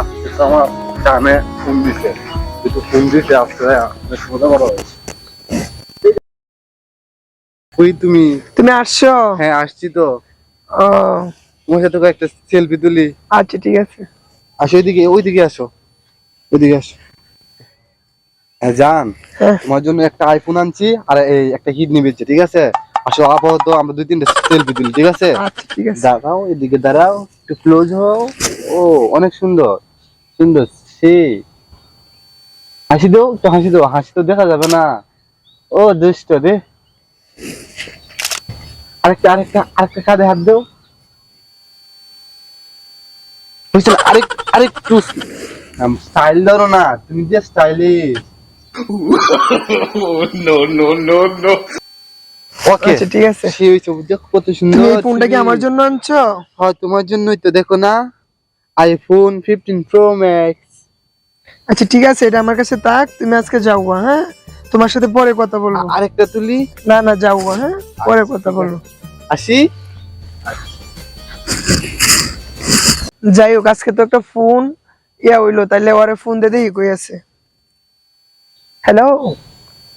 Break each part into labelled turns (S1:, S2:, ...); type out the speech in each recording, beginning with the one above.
S1: আজকে তো আমার কানে ফোন দিছে। কিন্তু ফোন দিছে আজকে ওই তুমি?
S2: তুমি আসছো?
S1: হ্যাঁ আসছি তো।
S2: ও।
S1: তোমার সাথে একটা সেলফি তুলি।
S2: আচ্ছা ঠিক আছে।
S1: আসো ওইদিকে ওইদিকে আসো। ওইদিকে আসো। হ্যাঁ জান তোমার জন্য একটা আইফোন আনছি আর এই একটা হিট নিবেছে ঠিক আছে? আসো আপাতত আমরা দুই তিনটা সেলফি তুলি ঠিক আছে?
S2: আচ্ছা ঠিক আছে।
S1: দাঁড়াও এদিকে দাঁড়াও একটু ক্লোজ হও। ও অনেক সুন্দর। সুন্দর সেই হাসি দাও তো হাসি দাও। হাসি তো দেখা যাবে না। ও দুষ্ট রে। আরেকটা আরেকটা আরেকটা কাঁধে হাত দাও। বুঝছ না? আরেক আরেকটু স্টাইল ধরো না তুমি যে স্টাইলিশ ওকে
S2: আচ্ছা ঠিক আছে।
S1: সেই দেখো কত সুন্দর
S2: ফোনটা কি আমার জন্য আনছো?
S1: হয় তোমার জন্যই তো দেখো না। আইফোন ফিফটিন প্রো ম্যাক্স
S2: আচ্ছা ঠিক আছে এটা আমার কাছে থাক তুমি আজকে যাও হ্যাঁ? তোমার সাথে পরে কথা বলব।
S1: আরেকটা তুলি?
S2: না না যাও হ্যাঁ? পরে কথা বলব।
S1: আসি?
S2: যাই হোক আজকে তো একটা ফোন ইয়া হইল তাইলে ওরে ফোন দিয়ে দেখি কই আছে? হ্যালো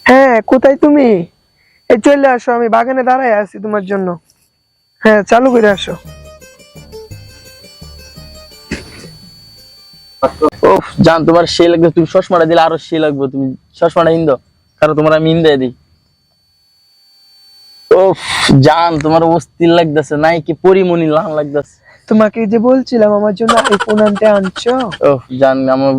S2: হ্যাঁ কোথায় তুমি? এই চলে আসো আমি বাগানে দাঁড়ায় আছি তোমার জন্য। হ্যাঁ চালু করে আসো।
S3: ওফ জান তোমার সে লাগবে তুমি চশমাটা দিলে আরও সে লাগবে তুমি চশমাটা হিন্দো কারণ তোমার আমি দিই। ওফ জান তোমার অস্থির লাগতেছে নাই কি পরিমণি লান লাগতেছে।
S2: তোমাকে যে বলছিলাম আমার জন্য আইফোন আনতে আনছো?
S3: ওফ জান আমার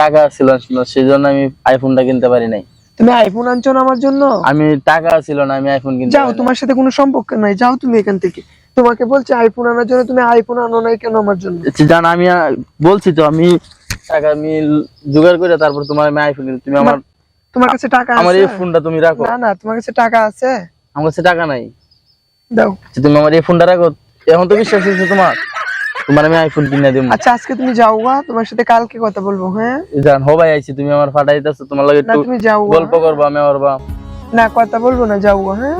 S3: টাকা ছিল না সেই জন্য আমি আইফোনটা কিনতে পারি নাই।
S2: তুমি আইফোন আনছো না আমার জন্য?
S3: আমি টাকা ছিল না আমি আইফোন কিনতে
S2: যাও তোমার সাথে কোনো সম্পর্ক নাই যাও তুমি এখান থেকে। তোমাকে বলছে আইফোন আনার জন্য তুমি আইফোন আনো নাই কেন আমার জন্য?
S3: জান আমি বলছি তো আমি টাকা আমি জোগাড় করে তারপর তোমার আমি আইফোন। তুমি আমার
S2: তোমার কাছে টাকা আছে?
S3: আমার এই ফোনটা তুমি রাখো।
S2: না না তোমার কাছে টাকা আছে?
S3: আমার কাছে টাকা নাই।
S2: দাও।
S3: আচ্ছা, তুমি আমার এই ফোনটা রাখো এখন তো বিশ্বাস হয়েছে তোমার। তোমার আমি আইফোন কিনে দেবো।
S2: আচ্ছা আজকে তুমি যাও গা তোমার সাথে কালকে কথা বলব হ্যাঁ?
S3: জান হবাই আইছি তুমি আমার ফাটাই দিতেছো তোমার লাগে একটু গল্প করবা আমি আমার বা
S2: না কথা বলব না যাও হ্যাঁ?